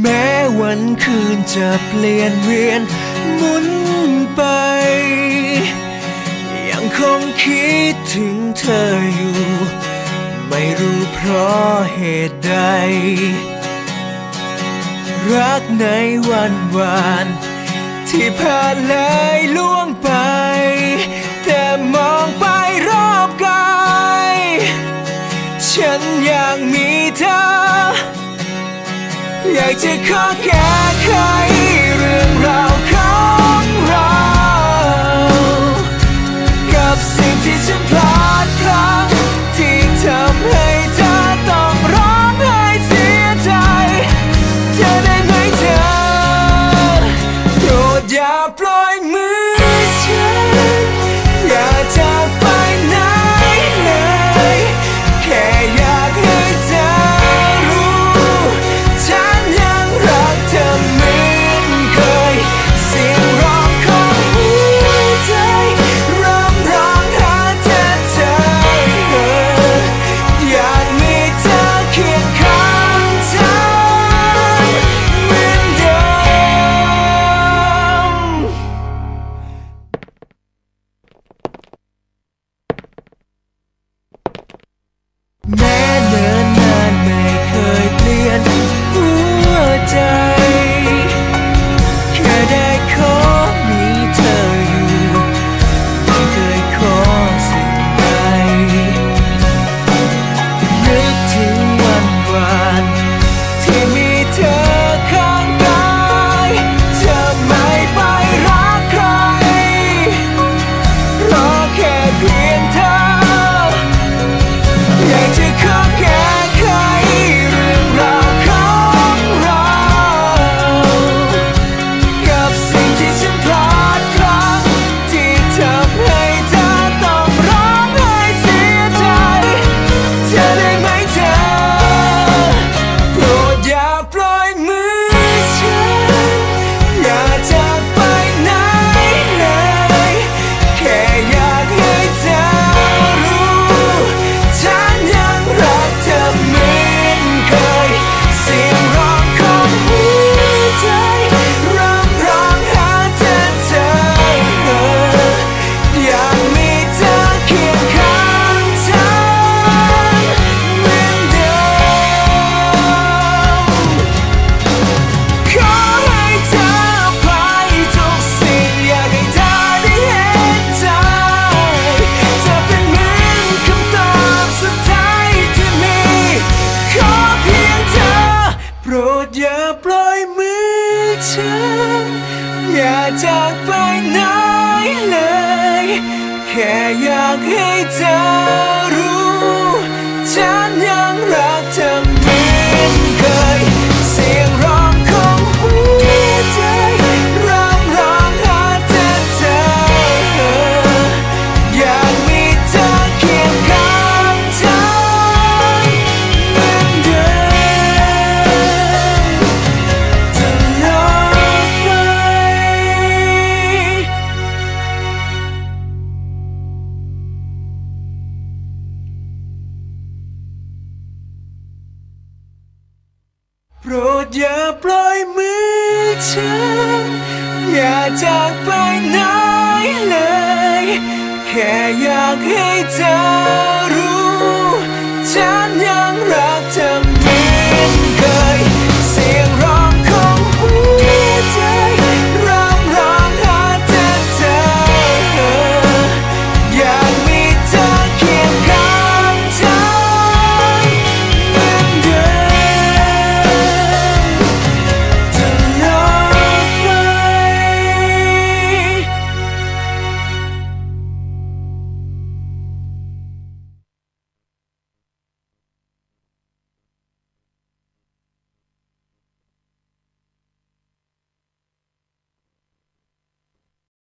แม้วันคืนจะเปลี่ยนเวียนหมุนไป ยังคงคิดถึงเธออยู่ ไม่รู้เพราะเหตุใด รักในวันวาน ที่ผ่านเลยล่วงไป แต่มองไปรอบกาย ฉันอยากมีเธอ อยากจะขอแก้ไข There อย่าจากไปไหนเลย แค่อยากให้เธอรู้ ฉันยังรัก รดอย่าปล่อยมือฉัน อย่าจากไปไหนเลย แค่อยากให้เธอรู้ ฉันยังรักเธอ